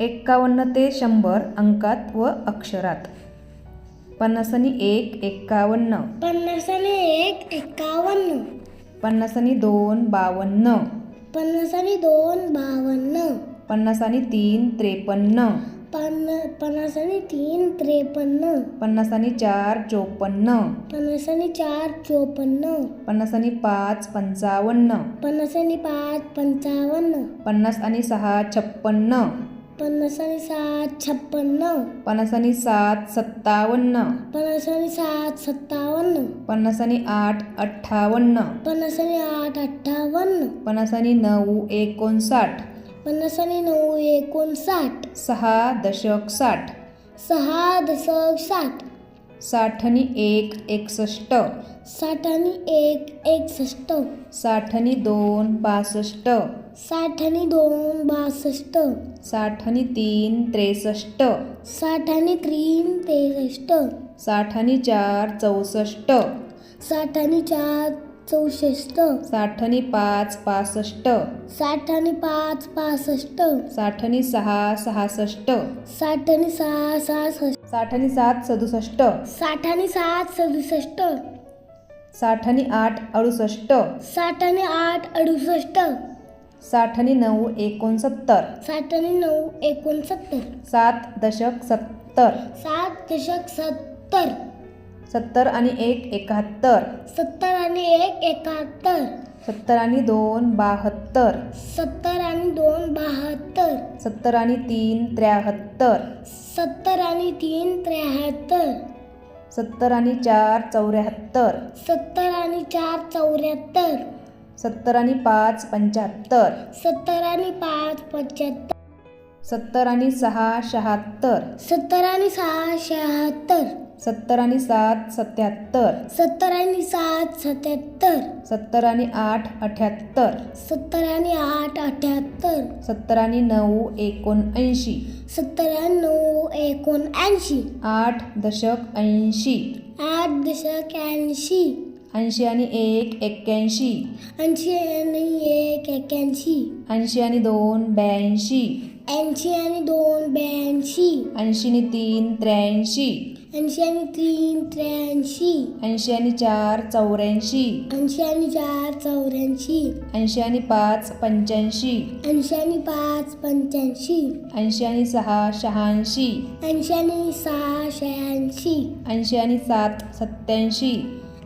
एक्कावन्न ते शंभर अंकात व अक्षरात. पन्नासनी एक एक्कावन्न पन्नासाने एक एकावन्न. पन्नासनी दोन बावन्न. पन्नासाने दोन बावन्न. पन्नासानी तीन त्रेपन्न. पन्ना पन्नासाने तीन त्रेपन्न. पन्नासानी चार चोपन्न. पन्नासाने चार चोपन्न. पन्नासानी पाच पंचावन्न. पन्नासाने पाच पंचावन्न. पन्नास आणि सहा छप्पन्न. पन्नासाने सात छप्पन्न. पन्नासानी सात सत्तावन्न. पन्नासाने सात सत्तावन्न. पन्नासानी आठ अठ्ठावन्न. पन्नासाने आठ अठ्ठावन्न. पन्नासानी नऊ एकोणसाठ. पन्नासाने नऊ एकोणसाठ. सहा दशक साठ. सहा दशक साठ. साठनी एक एकसष्ट. साठाने एक एकसष्ट. साठनी दोन बासष्ट साठाने दोन बासष्ट साठनी तीन त्रेसष्ट साठाने तीन त्रेसष्ट साठनी चार चौसष्ट साठाने चार चौसष्ट साठनी पाच पासष्ट साठाने पाच पासष्ट साठनी सहा सहासष्ट साठाने सहा सहासष्ट साठनी सात सदुसष्ट साठाने सात सदुसष्ट साठनी आठ अडुसष्ट साठाने आठ अडुसष्ट साठनी नऊ एकोणसत्तर. साठाने नऊ एकोणसत्तर. सात दशक सत्तर. सात दशक सत्तर. सत्तर आणि एक एकाहत्तर. सत्तर आणि एक एकाहत्तर. सत्तर आणि दोन बहात्तर. सत्तर आणि दोन बहात्तर. सत्तर आणि तीन त्र्याहत्तर. सत्तर आणि तीन त्र्याहत्तर. सत्तर आणि चार चौऱ्याहत्तर. सत्तर आणि चार चौऱ्याहत्तर. सत्तर आणि पाच पंच्याहत्तर सत्तर आणि पाच पंच्याहत्तर सत्तर आणि सहा शहात्तर सत्तर आणि सहा शहात्तर सत्तर आणि सात सत्याहत्तर सत्तर आणि सात सत्याहत्तर सत्तर आणि आठ अठ्याहत्तर सत्तर आणि आठ अठ्याहत्तर सत्तर आणि नऊ एकोणऐंशी सत्तर आणि नऊ एकोणऐंशी आठ दशक ऐंशी आठ दशक ऐंशी ऐंशी आणि एक एक्क्याऐंशी ऐंशी आणि एक एक्याऐंशी ऐंशी आणि दोन ब्याऐंशी ऐंशी आणि दोन ब्याऐंशी ऐंशी आणि तीन त्र्याऐंशी ऐंशी आणि तीन त्र्याऐंशी ऐंशी आणि चार चौऱ्याऐंशी ऐंशी आणि चार चौऱ्याऐंशी ऐंशी आणि पाच पंच्याऐंशी ऐंशी आणि पाच पंच्याऐंशी ऐंशी आणि सहा शहाऐंशी ऐंशी आणि सहा शहाऐंशी ऐंशी आणि सात सत्याऐंशी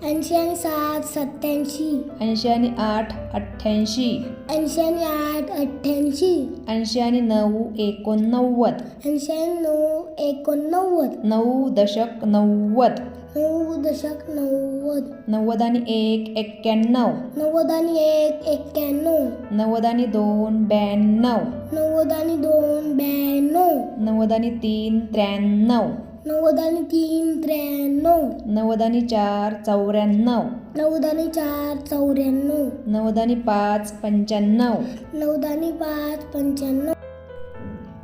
ऐंशी आणि सात सत्याऐंशी ऐंशी आणि आठ अठ्ठ्याऐंशी. ऐंशी आणि आठ अठ्ठ्याऐंशी. ऐंशी आणि नऊ एकोणनव्वद. ऐंशी आणि नऊ एकोणनव्वद. नऊ दशक नव्वद. नऊ दशक नव्वद. नव्वद आणि एक एक्क्याण्णव. नव्वद आणि एक एक्क्याण्णव. नव्वद आणि दोन ब्याण्णव. नव्वद आणि दोन ब्याण्णव. नव्वद आणि तीन त्र्याण्णव. नव्वद आणि तीन त्र्याण्णव नव्वद आणि चार चौऱ्याण्णव नव्वद आणि चार चौऱ्याण्णव नव्वद आणि पाच पंच्याण्णव नव्वद आणि पाच पंच्याण्णव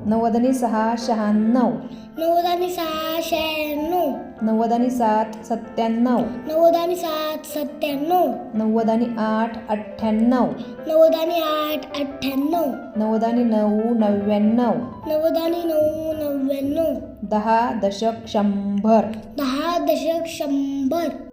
नव्वद आणि सहा शहाण्णव नव्वद आणि सहा शहाण्णव नव्वद आणि सात सत्त्याण्णव नव्वद आणि सात सत्त्याण्णव नव्वद आणि आठ अठ्ठ्याण्णव नव्वद आणि आठ अठ्ठ्याण्णव नव्वद आणि नऊ नव्याण्णव नव्वद आणि नऊ नव्याण्णव दहा दशक शंभर. दहा दशक शंभर.